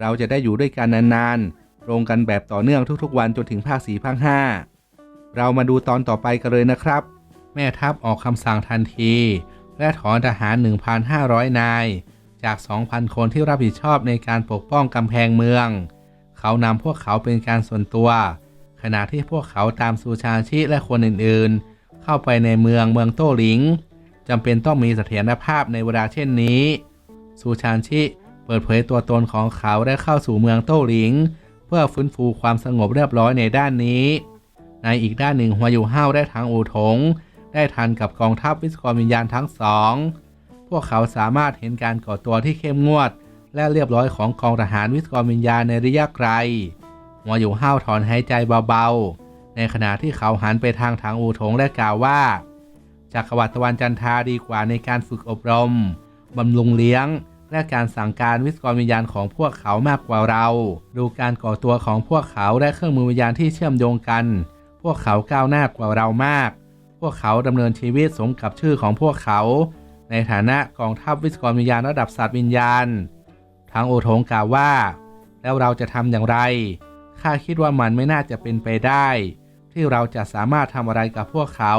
เราจะได้อยู่ด้วยกันนานๆลงกันแบบต่อเนื่องทุกๆวันจนถึงภาค4ภาค5 เรามาดูตอนต่อไปกันเลยนะครับ แม่ทัพออกคำสั่งทันที และถอนทหาร 1,500 นาย จาก 2,000 คนที่รับผิดชอบในการปกป้องกำแพงเมือง เขานำพวกเขาเป็นการส่วนตัว ขณะที่พวกเขาตามซูชาชิและคนอื่นๆ เข้าไปในเมืองเมืองโต้หลิงจำเป็นต้องมีเสถียรภาพในเวลาเช่นนี้ซูชานชิ เปิดเผยตัวตนของเขาได้เข้าสู่เมืองโต้หลิง เพื่อฟื้นฟูความสงบเรียบร้อยในด้านนี้ ในอีกด้านหนึ่งหัวอยู่ห้าวได้ทางอูถง ได้ทันกับกองทัพวิศวกรวิญญาณทั้งสอง พวกเขาสามารถเห็นการก่อตัวที่เข้มงวด และเรียบร้อยของกองทหารวิศวกรวิญญาณในระยะไกล หัวอยู่ห้าวถอนหายใจเบาๆ ในขณะที่เขาหันไปทางทางอูถงและกล่าวว่าจักรวรรดิตะวันจันทาดีกว่าในการฝึกอบรมบำรุงเลี้ยง และการสั่งการวิศกรวิญญาณของพวกเขามากกว่าเรา ดูการก่อตัวของพวกเขาและเครื่องมือวิญญาณที่เชื่อมโยงกัน พวกเขาก้าวหน้ากว่าเรามาก พวกเขาดำเนินชีวิตสมกับชื่อของพวกเขา ในฐานะกองทัพวิศกรวิญญาณระดับสัตว์วิญญาณทางโอทงกล่าวว่า แล้วเราจะทำอย่างไร ข้าคิดว่ามันไม่น่าจะเป็นไปได้ ที่เราจะสามารถทำอะไรกับพวกเขา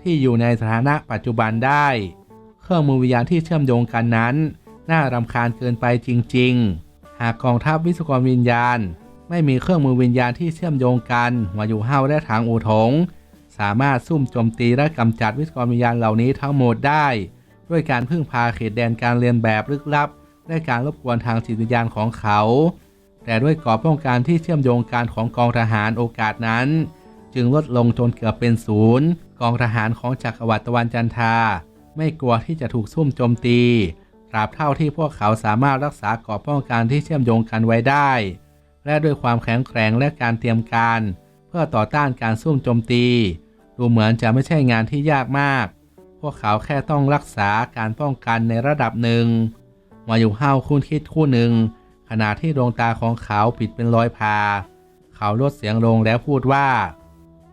ที่อยู่ในสถานะปัจจุบันได้ เครื่องมือวิญญาณที่เชื่อมโยงกันนั้น น่ารำคาญเกินไปจริง ๆ หากกองทัพวิศวกรวิญญาณ ไม่มีเครื่องมือวิญญาณที่เชื่อมโยงกันหัวอยู่ห้าวและทางอูถง สามารถซุ่มโจมตีและกำจัดวิศวกรวิญญาณเหล่านี้ทั้งหมดได้ ด้วยการพึ่งพาเขตแดนการเรียนแบบลึกลับ และการรบกวนทางจิตวิญญาณของเขา แต่ด้วยกรอบป้องกันที่เชื่อมโยงกันของกองทหารโอกาสนั้น จึงลดลงจนเกือบเป็นศูนย์กองทหารของจักรวรรดิตะวันจันทา ไม่กลัวที่จะถูกซุ่มโจมตี ตราบเท่าที่พวกเขาสามารถรักษากรอบป้องกันที่เชื่อมโยงกันไว้ได้ และด้วยความแข็งแกร่งและการเตรียมการ เพื่อต่อต้านการซุ่มโจมตี ดูเหมือนจะไม่ใช่งานที่ยากมาก พวกเขาแค่ต้องรักษาการป้องกันในระดับหนึ่งมาอยู่ห้าวคุ้นคิดคู่หนึ่ง ขณะที่ดวงตาของเขาปิดเป็นรอยพา เขาลดเสียงลงแล้วพูดว่า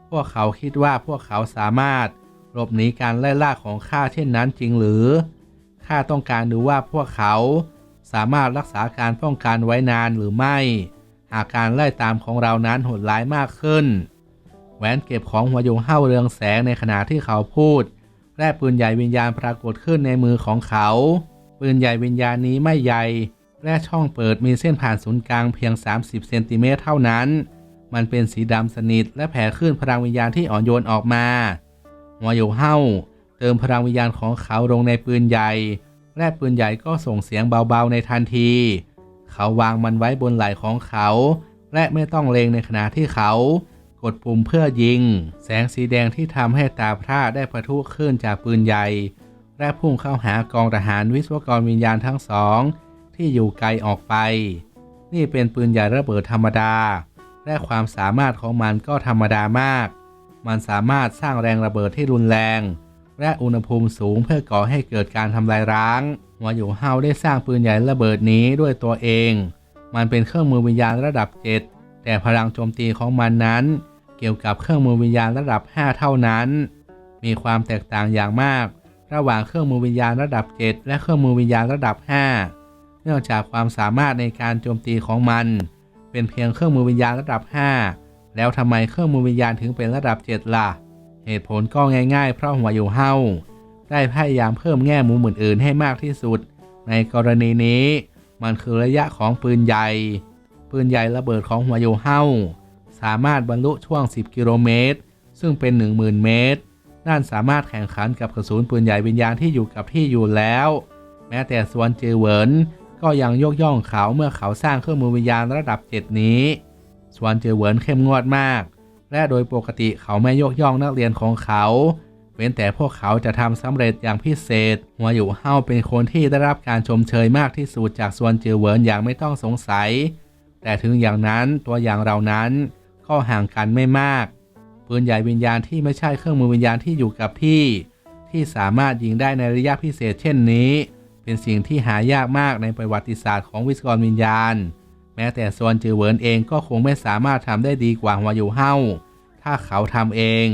พวกเขาคิดว่าพวกเขาสามารถหลบหนีการไล่ล่าของข้าเช่นนั้นจริงหรือ ข้าต้องการดูว่าพวกเขาสามารถรักษาการป้องกันไว้นานหรือไม่ หากการไล่ตามของเรานั้นโหดร้ายมากขึ้น แหวนเก็บของหัวยงห้าเรืองแสงในขณะที่เขาพูด และปืนใหญ่วิญญาณปรากฏขึ้นในมือของเขา ปืนใหญ่วิญญาณนี้ไม่ใหญ่ และช่องเปิดมีเส้นผ่านศูนย์กลางเพียง 30 เซนติเมตรเท่านั้น มันเป็นสีดำสนิทและแผ่คลื่นพลังวิญญาณที่อ่อนโยนออกมาหัวยู่เห้า ติมพลังวิญญาณของเขาลงในปืนใหญ่ และปืนใหญ่ก็ส่งเสียงเบาๆในทันที เขาวางมันไว้บนไหล่ของเขา และไม่ต้องเลงในขณะที่เขา กดปุ่มเพื่อยิง แสงสีแดงที่ทำให้ตาพร่าได้ปะทุขึ้นจากปืนใหญ่ และพุ่งเข้าหากองทหารวิศวกรวิญญาณทั้งสอง ที่อยู่ไกลออกไป นี่เป็นปืนใหญ่ระเบิดธรรมดา และความสามารถของมันก็ธรรมดามาก มันสามารถสร้างแรงระเบิดที่รุนแรง และอุณหภูมิสูงเพื่อก่อให้เกิดการทำลายร้างหัวอยู่เฮาได้สร้างปืนใหญ่ระเบิดนี้ด้วยตัวเอง มันเป็นเครื่องมือวิญญาณระดับ 7 แต่พลังโจมตีของมันนั้น เกี่ยวกับเครื่องมือวิญญาณระดับ 5 เท่านั้น มีความแตกต่างอย่างมาก ระหว่างเครื่องมือวิญญาณระดับ 7 และเครื่องมือวิญญาณระดับ 5 เนื่องจากความสามารถในการโจมตีของมัน เป็นเพียงเครื่องมือวิญญาณระดับ 5 แล้วทำไมเครื่องมือวิญญาณถึงเป็นระดับ 7 ล่ะ เหตุผลก็ง่ายๆ เพราะหัวอยู่เฮาได้พยายามเพิ่มแง่มุมอื่นๆให้มากที่สุด ในกรณีนี้มันคือระยะของปืนใหญ่ ปืนใหญ่ระเบิดของหัวอยู่เฮาสามารถบรรลุช่วง 10 กิโลเมตร ซึ่งเป็น 10,000 เมตร นั่นสามารถแข่งขันกับกระสุนปืนใหญ่วิญญาณที่อยู่กับที่อยู่แล้ว แม้แต่ส่วนเจอเวินก็ยังยกย่องเขาเมื่อเขาสร้างเครื่องมือวิญญาณระดับ 7 นี้ส่วนเจอเวินเข้มงวดมาก และโดยปกติเขาไม่ยกย่องนักเรียนของเขา เว้นแต่พวกเขาจะทำสำเร็จอย่างพิเศษ หัวอยู่เฮาเป็นคนที่ได้รับการชมเชยมากที่สุดจากส่วนเจอเวินอย่างไม่ต้องสงสัย แต่ถึงอย่างนั้นตัวอย่างเรานั้นก็ห่างกันไม่มาก ปืนใหญ่วิญญาณที่ไม่ใช่เครื่องมือวิญญาณที่อยู่กับที่ ที่สามารถยิงได้ในระยะพิเศษเช่นนี้ เป็นสิ่งที่หายากมากในประวัติศาสตร์ของวิศวกรวิญญาณ แม้แต่ส่วนจือเหวินเองก็คงไม่สามารถทำได้ดีกว่าหัวอยู่เฮาถ้าเขาทำเอง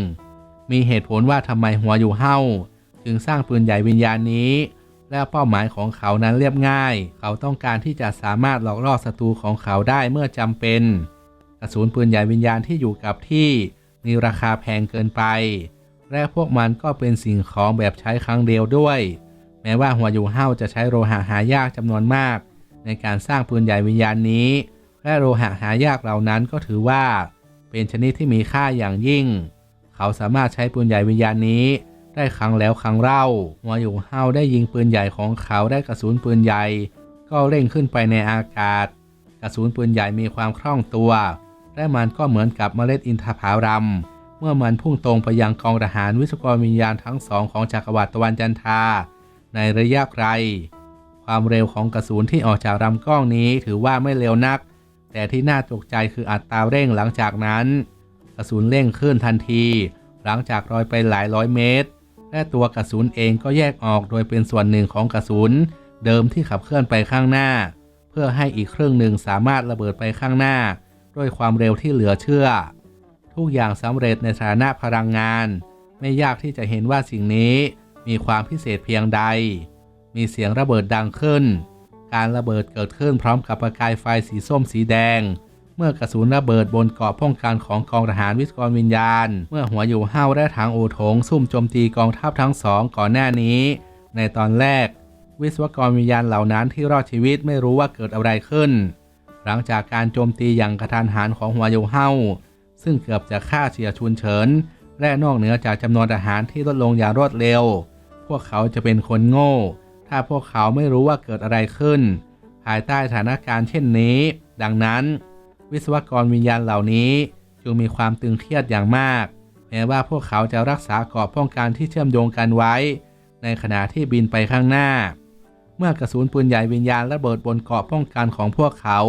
มีเหตุผลว่าทำไมหัวอยู่เฮาจึงสร้างปืนใหญ่วิญญาณนี้ และเป้าหมายของเขานั้นเรียบง่าย เขาต้องการที่จะสามารถหลอกล่อศัตรูของเขาได้เมื่อจำเป็นกระสุนปืนใหญ่วิญญาณที่อยู่กับที่มีราคาแพงเกินไป และพวกมันก็เป็นสิ่งของแบบใช้ครั้งเดียวด้วย แม้ว่าหัวอยู่เฮาจะใช้โลหะหายากจำนวนมาก ในการสร้างปืนใหญ่วิญญาณนี้ และโลหะหายากเหล่านั้นก็ถือว่า เป็นชนิดที่มีค่าอย่างยิ่ง เขาสามารถใช้ปืนใหญ่วิญญาณนี้ ได้ครั้งแล้วครั้งเล่าหัวอยู่เฮาได้ยิงปืนใหญ่ของเขาได้กระสุนปืนใหญ่ ก็เร่งขึ้นไปในอากาศ กระสุนปืนใหญ่มีความคล่องตัว และมันก็เหมือนกับเมล็ดอินทผลัมเมื่อมันพุ่งตรงไปยังกองทหารวิศวกรวิญญาณทั้งสองของจักรวรรดิตะวันจันทราในระยะไกล ความเร็วของกระสุนที่ออกจากลำกล้องนี้ถือว่าไม่เร็วนัก แต่ที่น่าตกใจคืออัตราเร่งหลังจากนั้น กระสุนเร่งขึ้นทันที หลังจากลอยไปหลายร้อยเมตร และตัวกระสุนเองก็แยกออกโดยเป็นส่วนหนึ่งของกระสุน เดิมที่ขับเคลื่อนไปข้างหน้า เพื่อให้อีกครึ่งหนึ่งสามารถระเบิดไปข้างหน้า ด้วยความเร็วที่เหลือเชื่อ ทุกอย่างสำเร็จในฐานะพลังงาน ไม่ยากที่จะเห็นว่าสิ่งนี้มีความพิเศษเพียงใด มีเสียงระเบิดดังขึ้น การระเบิดเกิดขึ้นพร้อมกับประกายไฟสีส้มสีแดง เมื่อกระสุนระเบิดบนเกาะป้องกันของกองทหารวิศวกรวิญญาณ เมื่อหัวอยู่ห้าวและทางโอโถงซุ่มโจมตีกองทัพทั้งสองก่อนหน้านี้ ในตอนแรก วิศวกรวิญญาณเหล่านั้นที่รอดชีวิตไม่รู้ว่าเกิดอะไรขึ้น หลังจากการโจมตีอย่างกระทันหันของหัวอยู่ห้าซึ่งเกือบจะฆ่าเฉียชุนเฉินและนอกเหนือจากจำนวนทหารที่ลดลงอย่างรวดเร็ว พวกเขาจะเป็นคนโง่ ถ้าพวกเขาไม่รู้ว่าเกิดอะไรขึ้น ภายใต้สถานการณ์เช่นนี้ ดังนั้น วิศวกรวิญญาณเหล่านี้จึงมีความตึงเครียดอย่างมาก แม้ว่าพวกเขาจะรักษาเกราะป้องกันที่เชื่อมโยงกันไว้ ในขณะที่บินไปข้างหน้า เมื่อกระสุนปืนใหญ่วิญญาณระเบิดบนเกาะป้องกันของพวกเขา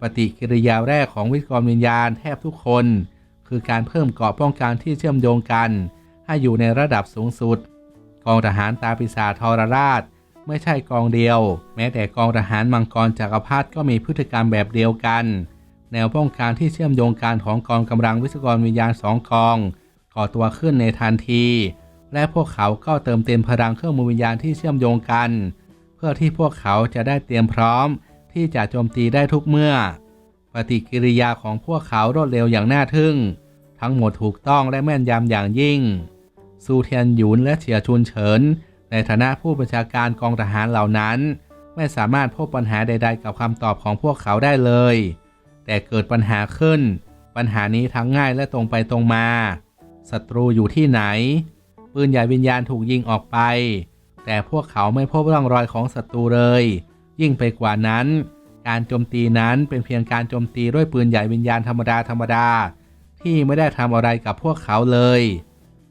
ปฏิกิริยาแรกของวิศวกรวิญญาณแทบทุกคน คือการเพิ่มเกราะป้องกันที่เชื่อมโยงกัน ให้อยู่ในระดับสูงสุดกองทหารตาปีศาทรราช ไม่ใช่กองเดียว แม้แต่กองทหารมังกรจักรพรรดิก็มีพฤติกรรมแบบเดียวกัน แนวป้องกันที่เชื่อมโยงกันของกองกำลังวิศวกรวิญญาณสองกองก่อตัวขึ้นในทันที และพวกเขาก็เติมเต็มพลังเครื่องมือวิญญาณที่เชื่อมโยงกัน เพื่อที่พวกเขาจะได้เตรียมพร้อม ที่จะโจมตีได้ทุกเมื่อ ปฏิกิริยาของพวกเขารวดเร็วอย่างน่าทึ่ง ทั้งหมดถูกต้องและแม่นยำอย่างยิ่งซูเทียนหยุนและเฉียชุนเฉิน ในฐานะผู้บัญชาการกองทหารเหล่านั้น ไม่สามารถพบปัญหาใด ๆ กับคำตอบของพวกเขาได้เลย แต่เกิดปัญหาขึ้น ปัญหานี้ทั้งง่ายและตรงไปตรงมาศัตรูอยู่ที่ไหน ปืนใหญ่วิญญาณถูกยิงออกไป แต่พวกเขาไม่พบร่องรอยของศัตรูเลย ยิ่งไปกว่านั้น การโจมตีนั้นเป็นเพียงการโจมตีด้วยปืนใหญ่วิญญาณธรรมดาธรรมดาที่ไม่ได้ทำอะไรกับพวกเขาเลย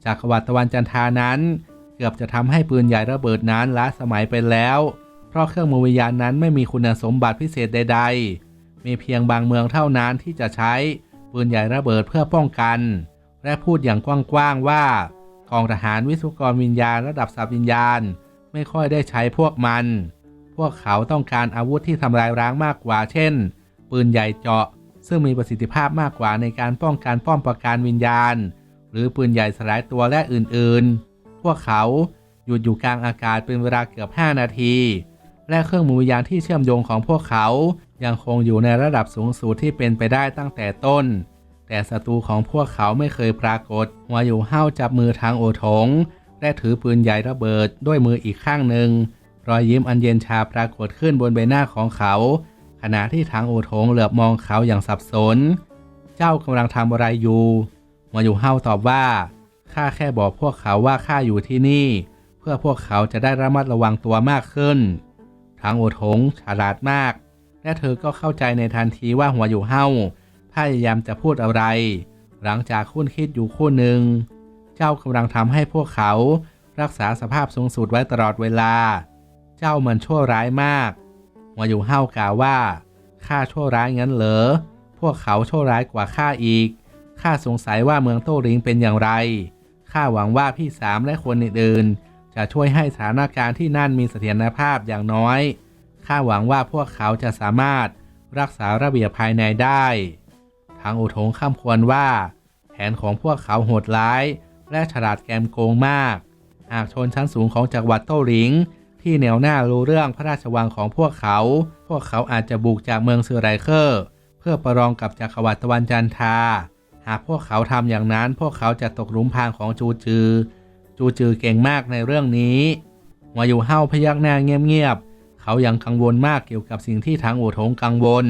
จากวัตะวันจันทานั้น เกือบจะทำให้ปืนใหญ่ระเบิดนั้นล้าสมัยไปแล้ว เพราะเครื่องมือวิญญาณนั้นไม่มีคุณสมบัติพิเศษใด ๆ มีเพียงบางเมืองเท่านั้นที่จะใช้ปืนใหญ่ระเบิดเพื่อป้องกัน และพูดอย่างกว้างๆว่ากองทหารวิศวกรวิญญาณระดับสับวิญญาณ ไม่ค่อยได้ใช้พวกมัน พวกเขาต้องการอาวุธที่ทำลายร้างมากกว่า เช่น ปืนใหญ่เจาะ ซึ่งมีประสิทธิภาพมากกว่าในการป้องกันป้อมปราการวิญญาณ หรือปืนใหญ่สลายตัวและอื่นๆ วกเขาหยุดอยู่กลางอากาศเป็นเวลาเกือบ 5 นาที และเครื่องมือวิญญาณที่เชื่อมโยงของพวกเขายังคงอยู่ในระดับสูงสุดที่เป็นไปได้ตั้งแต่ต้น แต่ศัตรูของพวกเขาไม่เคยปรากฏหัวอยู่ห้าจับมือทางโอถงและถือปืนใหญ่ระเบิดด้วยมืออีกข้างหนึ่ง รอยยิ้มอันเย็นชาปรากฏขึ้นบนใบหน้าของเขา ขณะที่ทางโอถงเหลือบมองเขาอย่างสับสน เจ้ากำลังทำอะไรอยู่หัวอยู่ห้าตอบว่า ข้าแค่บอกพวกเขาว่าข้าอยู่ที่นี่ เพื่อพวกเขาจะได้ระมัดระวังตัวมากขึ้นทางโอถงฉลาดมาก และเธอก็เข้าใจในทันทีว่าหัวอยู่เห้าพยายามจะพูดอะไร หลังจากคุ้นคิดอยู่คู่หนึ่ง เจ้ากำลังทำให้พวกเขารักษาสภาพสูงสุดไว้ตลอดเวลา เจ้ามันชั่วร้ายมากหัวอยู่เห้ากล่าวว่าข้าชั่วร้ายงั้นเหรอ พวกเขาชั่วร้ายกว่าข้าอีก ข้าสงสัยว่าเมืองโต้ริงเป็นอย่างไร ข้าหวังว่าพี่สามและคนอื่นๆ จะช่วยให้สถานการณ์ที่นั่นมีเสถียรภาพอย่างน้อย ข้าหวังว่าพวกเขาจะสามารถรักษาระเบียบภายในได้ ทางอุทงข้ามควรว่า แผนของพวกเขาโหดร้าย และฉลาดแกมโกงมาก หากชนชั้นสูงของจักรวรรดิโต้หลิง ที่แนวหน้ารู้เรื่องพระราชวังของพวกเขา พวกเขาอาจจะบุกจากเมืองเซือไรเคอร์ เพื่อประลองกับจักรวรรดิตะวันจันทรา หากพวกเขาทำอย่างนั้น พวกเขาจะตกหลุมพรางของจูจือ จูจือเก่งมากในเรื่องนี้หัวอยู่เฮาพยักหน้าเงียบๆเขายังกังวลมากเกี่ยวกับสิ่งที่ทางอู่ทงกังวล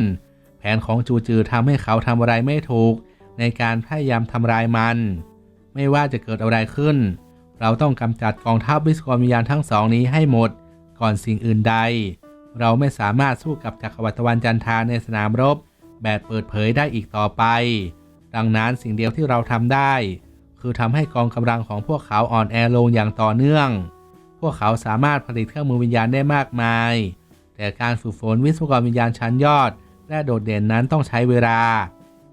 แผนของจูจือทำให้เขาทำอะไรไม่ถูก ในการพยายามทำลายมัน ไม่ว่าจะเกิดอะไรขึ้น เราต้องกำจัดกองทัพวิศวกรวิญญาณทั้งสองนี้ให้หมด ก่อนสิ่งอื่นใด เราไม่สามารถสู้กับจักรวรรดิตะวันจันทาในสนามรบ แบบเปิดเผยได้อีกต่อไป ดังนั้นสิ่งเดียวที่เราทำได้ คือทำให้กองกำลังของพวกเขาอ่อนแอลงอย่างต่อเนื่อง พวกเขาสามารถผลิตเครื่องมือวิญญาณได้มากมาย แต่การฝึกฝนวิศวกรวิญญาณชั้นยอด และโดดเด่นนั้นต้องใช้เวลา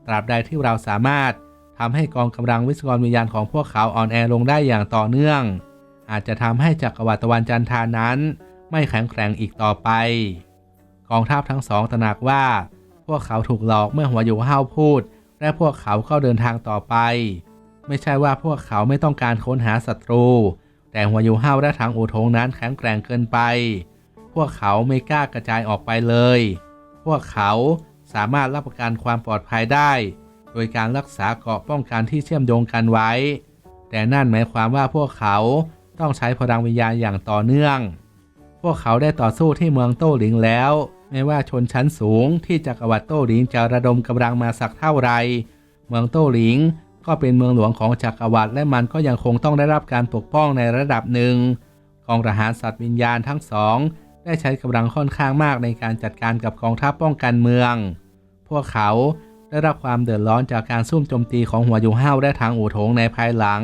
ตราบใดที่เราสามารถทำให้กองกำลังวิศวกรวิญญาณของพวกเขาอ่อนแอลงได้อย่างต่อเนื่อง อาจจะทำให้จักรวรรดิตะวันจันทานั้น ไม่แข็งแกร่งอีกต่อไป กองทัพทั้งสองตระหนักว่า พวกเขาถูกหลอกเมื่อหัวอยู่ห้าวพูด และพวกเขาเข้าเดินทางต่อไป ไม่ใช่ว่าพวกเขาไม่ต้องการค้นหาศัตรู แต่หัวยู่ห้าและทางอูทงนั้นแข็งแกร่งเกินไป พวกเขาไม่กล้ากระจายออกไปเลย พวกเขาสามารถรับประกันความปลอดภัยได้ โดยการรักษาเกราะป้องกันที่เชื่อมโยงกันไว้ แต่นั่นหมายความว่าพวกเขาต้องใช้พลังวิญญาณอย่างต่อเนื่อง พวกเขาได้ต่อสู้ที่เมืองโต้หลิงแล้ว ไม่ว่าชนชั้นสูงที่จักรวรรดิโต้หลิงจะระดมกำลังมาสักเท่าไร เมืองโต้หลิงก็เป็นเมืองหลวงของจักรวรรดิและมันก็ยังคงต้องได้รับการปกป้องในระดับหนึ่งกองทหารสัตว์วิญญาณทั้งสอง ได้ใช้กำลังค่อนข้างมากในการจัดการกับกองทัพป้องกันเมือง พวกเขาได้รับความเดือดร้อนจากการซุ่มโจมตีของหัวยูห้าวและทางอู่ถงในภายหลัง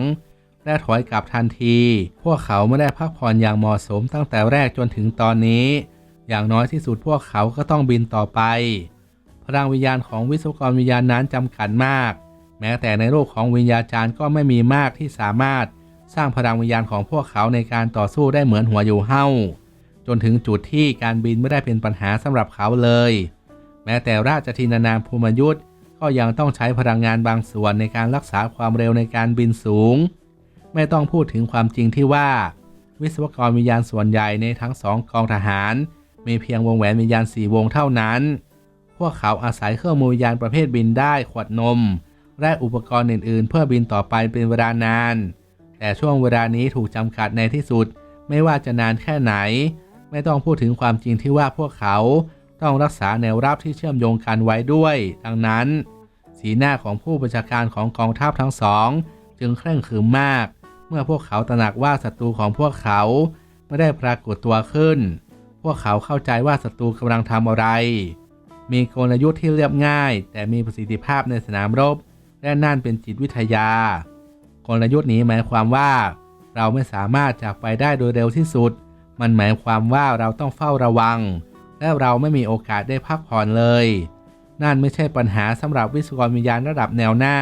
และถอยกลับทันที พวกเขาไม่ได้พักผ่อนอย่างเหมาะสมตั้งแต่แรกจนถึงตอนนี้ อย่างน้อยที่สุดพวกเขาก็ต้องบินต่อไป พลังวิญญาณของวิศวกรวิญญาณนั้นจำกัดมาก แม้แต่ในโลกของวิญญาจารย์ก็ไม่มีมากที่สามารถสร้างพลังวิญญาณของพวกเขาในการต่อสู้ได้เหมือนหัวอยู่เฮ้าจนถึงจุดที่การบินไม่ได้เป็นปัญหาสำหรับเขาเลย แม้แต่ราชทินานามภูมิยุทธก็ยังต้องใช้พลังงานบางส่วนในการรักษาความเร็วในการบินสูง ไม่ต้องพูดถึงความจริงที่ว่า วิศวกรวิญญาณส่วนใหญ่ในทั้งสองกองทหาร มีเพียงวงแหวนวิญญาณสี่วงเท่านั้น พวกเขาอาศัยเครื่องมือวิญญาณประเภทบินได้ขวดนม และอุปกรณ์อื่นๆ เพื่อบินต่อไปเป็นเวลานาน แต่ช่วงเวลานี้ถูกจำกัดในที่สุด ไม่ว่าจะนานแค่ไหน ไม่ต้องพูดถึงความจริงที่ว่าพวกเขาต้องรักษาแนวรับที่เชื่อมโยงกันไว้ด้วย ดังนั้น สีหน้าของผู้บัญชาการของกองทัพทั้งสอง จึงเคร่งขรึมมาก เมื่อพวกเขาตระหนักว่าศัตรูของพวกเขาไม่ได้ปรากฏตัวขึ้น พวกเขาเข้าใจว่าศัตรูกำลังทำอะไร มีกลยุทธ์ที่เรียบง่าย แต่มีประสิทธิภาพในสนามรบ และนั่นเป็นจิตวิทยากลยุทธ์นี้หมายความว่า เราไม่สามารถจากไปได้โดยเร็วที่สุด มันหมายความว่าเราต้องเฝ้าระวัง และเราไม่มีโอกาสได้พักผ่อนเลย นั่นไม่ใช่ปัญหาสำหรับวิศวกรวิญญาณระดับแนวหน้า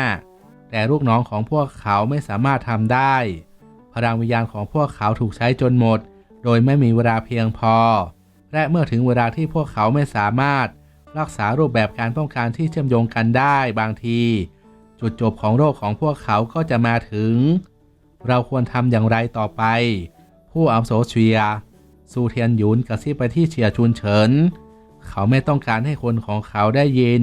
แต่ลูกน้องของพวกเขาไม่สามารถทำได้ พลังวิญญาณของพวกเขาถูกใช้จนหมด โดยไม่มีเวลาเพียงพอ และเมื่อถึงเวลาที่พวกเขาไม่สามารถรักษารูปแบบการป้องกันที่เชื่อมโยงกันได้บางที จุดจบของโรคของพวกเขาก็จะมาถึง เราควรทำอย่างไรต่อไป ผู้อาวุโสเชียร์ซูเทียนหยุนกระซิบไปที่เฉียชุนเฉิน เขาไม่ต้องการให้คนของเขาได้ยิน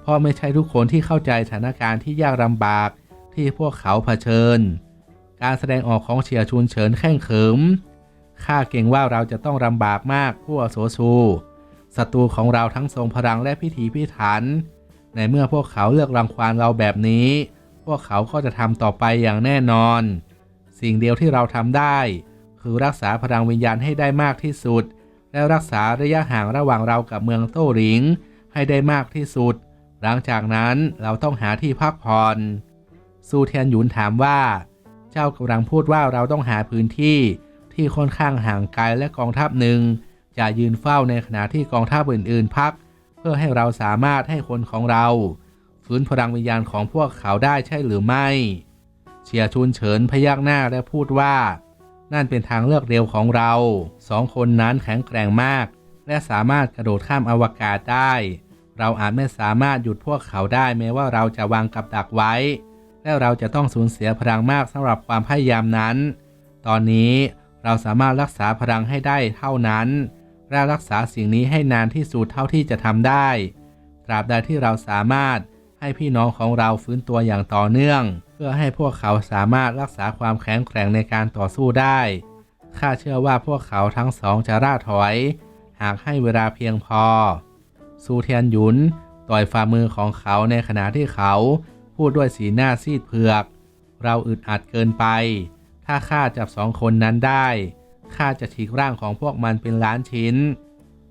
เพราะไม่ใช่ทุกคนที่เข้าใจสถานการณ์ที่ยากลำบากที่พวกเขาเผชิญ การแสดงออกของเฉียชุนเฉินแข่งเขิม ข้าเก่งว่าเราจะต้องลำบากมากผู้อาวุโสชูศัตรูของเราทั้งทรงพลังและพิถีพิถัน ในเมื่อพวกเขาเลือกรังควานเราแบบนี้ พวกเขาก็จะทำต่อไปอย่างแน่นอน สิ่งเดียวที่เราทำได้ คือรักษาพลังวิญญาณให้ได้มากที่สุด และรักษาระยะห่างระหว่างเรากับเมืองโต้หลิง ให้ได้มากที่สุด หลังจากนั้นเราต้องหาที่พักผ่อนซูเทียนหยุนถามว่า เจ้ากำลังพูดว่าเราต้องหาพื้นที่ ที่ค่อนข้างห่างไกลและกองทัพหนึ่ง จะยืนเฝ้าในขณะที่กองทัพอื่นๆ พัก เพื่อให้เราสามารถให้คนของเราฟื้นพลังวิญญาณของพวกเขาได้ใช่หรือไม่เชียร์ชุนเฉินพยักหน้าและพูดว่า นั่นเป็นทางเลือกเร็วของเราสองคนนั้นแข็งแกร่งมาก และสามารถกระโดดข้ามอวกาศได้ เราอาจไม่สามารถหยุดพวกเขาได้แม้ว่าเราจะวางกับดักไว้ และเราจะต้องสูญเสียพลังมากสำหรับความพยายามนั้น ตอนนี้ เราสามารถรักษาพลังให้ได้เท่านั้น และรักษาสิ่งนี้ให้นานที่สุดเท่าที่จะทำได้ ตราบใดที่เราสามารถให้พี่น้องของเราฟื้นตัวอย่างต่อเนื่อง เพื่อให้พวกเขาสามารถรักษาความแข็งแกร่งในการต่อสู้ได้ ข้าเชื่อว่าพวกเขาทั้งสองจะร่าถอย หากให้เวลาเพียงพอ ซูเทียนหยุนต่อยฝ่ามือของเขาในขณะที่เขา พูดด้วยสีหน้าซีดเผือก เราอึดอัดเกินไป ถ้าข้าจับสองคนนั้นได้ข้าจะฉีกร่างของพวกมันเป็นล้านชิ้น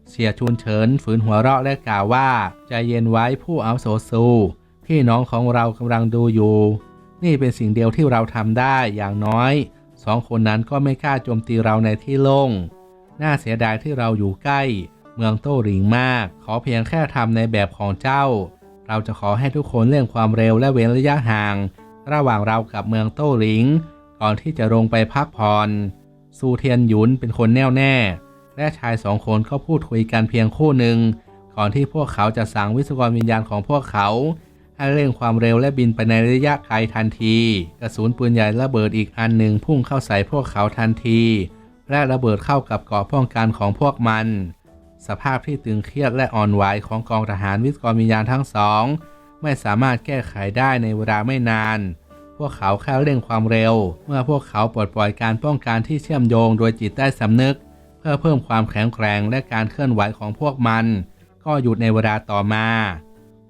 เสียชุนเฉินฝืนหัวเราะและกล่าวว่าใจเย็นไว้ผู้อาโสซูพี่น้องของเรากำลังดูอยู่ นี่เป็นสิ่งเดียวที่เราทำได้อย่างน้อยสองคนนั้นก็ไม่กล้าโจมตีเราในที่โล่ง น่าเสียดายที่เราอยู่ใกล้ เมืองโต้หลิงมาก ขอเพียงแค่ทำในแบบของเจ้า เราจะขอให้ทุกคนเร่งความเร็วและเว้นระยะห่าง ระหว่างเรากับเมืองโต้หลิง ก่อนที่จะลงไปพักผ่อนซูเทียนหยุนเป็นคนแน่วแน่ และชายสองคนก็พูดคุยกันเพียงคู่หนึ่งก่อนที่พวกเขาจะสั่งวิศวกรวิญญาณของพวกเขา ให้เร่งความเร็วและบินไปในระยะไกลทันที กระสุนปืนใหญ่ระเบิดอีกอันหนึ่งพุ่งเข้าใส่พวกเขาทันที และระเบิดเข้ากับเกราะป้องกันของพวกมัน สภาพที่ตึงเครียดและอ่อนไหวของกองทหารวิศวกรวิญญาณทั้งสอง ไม่สามารถแก้ไขได้ในเวลาไม่นาน พวกเขาแค่เร่งความเร็ว เมื่อพวกเขาปลดปล่อยการป้องกันที่เชื่อมโยงโดยจิตใต้สำนึก เพื่อเพิ่มความแข็งแกร่งและการเคลื่อนไหวของพวกมัน ก็หยุดในเวลาต่อมา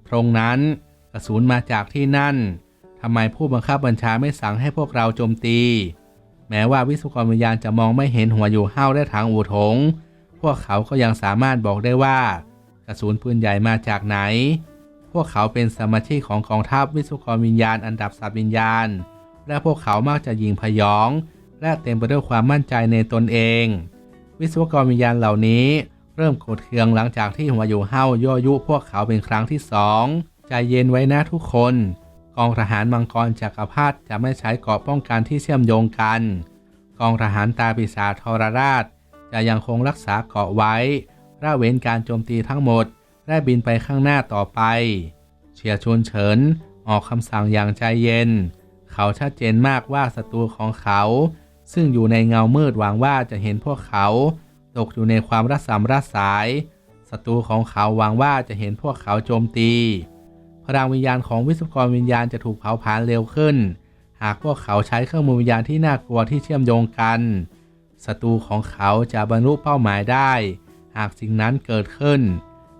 ตรงนั้นกระสุนมาจากที่นั่นทำไมผู้บังคับบัญชาไม่สั่งให้พวกเราโจมตี แม้ว่าวิศวกรวิญญาณจะมองไม่เห็นหัวอยู่ห้าวและถังอูถง พวกเขาก็ยังสามารถบอกได้ว่ากระสุนปืนใหญ่มาจากไหน พวกเขาเป็นสมาชิกของกองทัพวิศวกรวิญญาณอันดับสัตว์วิญญาณ และพวกเขามักจะยิงพยอง และเต็มไปด้วยความมั่นใจในตนเอง วิศวกรวิญญาณเหล่านี้เริ่มโกรธเคืองหลังจากที่หัวอยู่เฮายั่วยุพวกเขาเป็นครั้งที่สองใจเย็นไว้นะทุกคน กองทหารมังกรจักรพรรดิจะไม่ใช้เกราะป้องกันที่เชื่อมโยงกัน กองทหารตาปีศาจทรราช จะยังคงรักษาเกาะไว้ระเว้นการโจมตีทั้งหมด และบินไปข้างหน้าต่อไปเชียชุนเฉินออกคำสั่งอย่างใจเย็น เขาชัดเจนมากว่าศัตรูของเขา ซึ่งอยู่ในเงามืดหวังว่าจะเห็นพวกเขา ตกอยู่ในความรัศมีรัสายศัตรูของเขาหวังว่าจะเห็นพวกเขาโจมตี พลังวิญญาณของวิศวกรวิญญาณจะถูกเผาผลาญเร็วขึ้น หากพวกเขาใช้เครื่องมือวิญญาณที่น่ากลัวที่เชื่อมโยงกันศัตรูของเขาจะบรรลุเป้าหมายได้ หากสิ่งนั้นเกิดขึ้น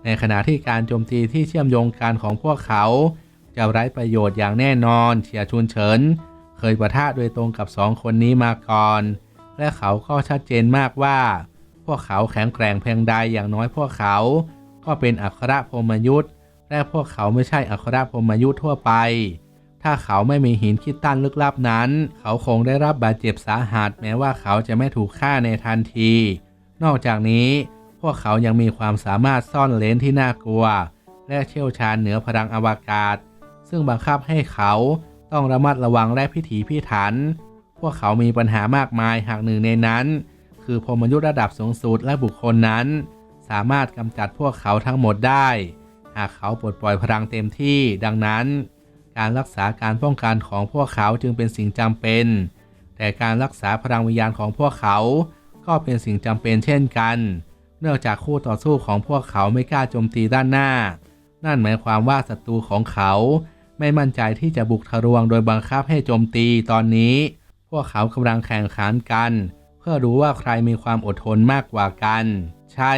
ในขณะที่การโจมตีที่เชื่อมโยงกันของพวกเขา จะไร้ประโยชน์อย่างแน่นอนเฉียชุนเฉิน เคยประทะโดยตรงกับสองคนนี้มาก่อน และเขาก็ชัดเจนมากว่า พวกเขาแข็งแกร่งเพียงใดอย่างน้อยพวกเขา ก็เป็นอัครพรมยุทธ์และพวกเขาไม่ใช่อัครพรมยุทธ์ทั่วไป ถ้าเขาไม่มีหินคิดตันลึกลับนั้น เขาคงได้รับบาดเจ็บสาหัสแม้ว่าเขาจะไม่ถูกฆ่าในทันที นอกจากนี้ วกเขายังมีความสามารถซ่อนเลนที่น่ากลัว และเชี่ยวชาญเหนือพลังอวกาศ ซึ่งบังคับให้เขาต้องระมัดระวังและพิถีพิถัน พวกเขามีปัญหามากมายหากหนึ่งในนั้น คือพรมยุทธ์ระดับสูงสุดและบุคคลนั้น สามารถกำจัดพวกเขาทั้งหมดได้ หากเขาปลดปล่อยพลังเต็มที่ดังนั้น การรักษาการป้องกันของพวกเขาจึงเป็นสิ่งจำเป็น แต่การรักษาพลังวิญญาณของพวกเขาก็เป็นสิ่งจำเป็นเช่นกัน เนื่องจากคู่ต่อสู้ของพวกเขาไม่กล้าโจมตีด้านหน้า นั่นหมายความว่าศัตรูของเขาไม่มั่นใจที่จะบุกทะลวงโดยบังคับให้โจมตีตอนนี้ พวกเขากำลังแข่งขันกัน เพื่อรู้ว่าใครมีความอดทนมากกว่ากัน ใช่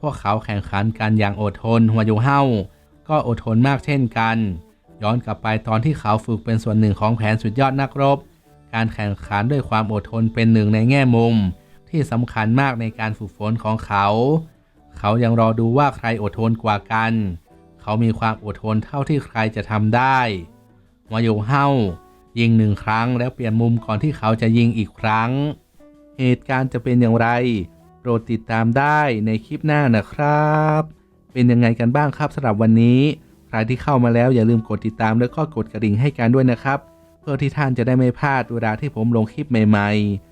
พวกเขาแข่งขันกันอย่างอดทนหัวยู่เฮ้าก็อดทนมากเช่นกัน ย้อนกลับไปตอนที่เขาฝึกเป็นส่วนหนึ่งของแผนสุดยอดนักรบ การแข่งขันด้วยความอดทนเป็นหนึ่งในแง่มุม ที่สำคัญมากในการฝึกฝนของเขา เขายังรอดูว่าใครอดทนกว่ากัน เขามีความอดทนเท่าที่ใครจะทำได้มาโยเฮายิงหนึ่งครั้งแล้วเปลี่ยนมุมก่อนที่เขาจะยิงอีกครั้ง เหตุการณ์จะเป็นอย่างไร โปรดติดตามได้ในคลิปหน้านะครับ เป็นยังไงกันบ้างครับสำหรับวันนี้ ใครที่เข้ามาแล้วอย่าลืมกดติดตามและก็กดกระดิ่งให้การด้วยนะครับ เพื่อที่ท่านจะได้ไม่พลาดเวลาที่ผมลงคลิปใหม่ ๆ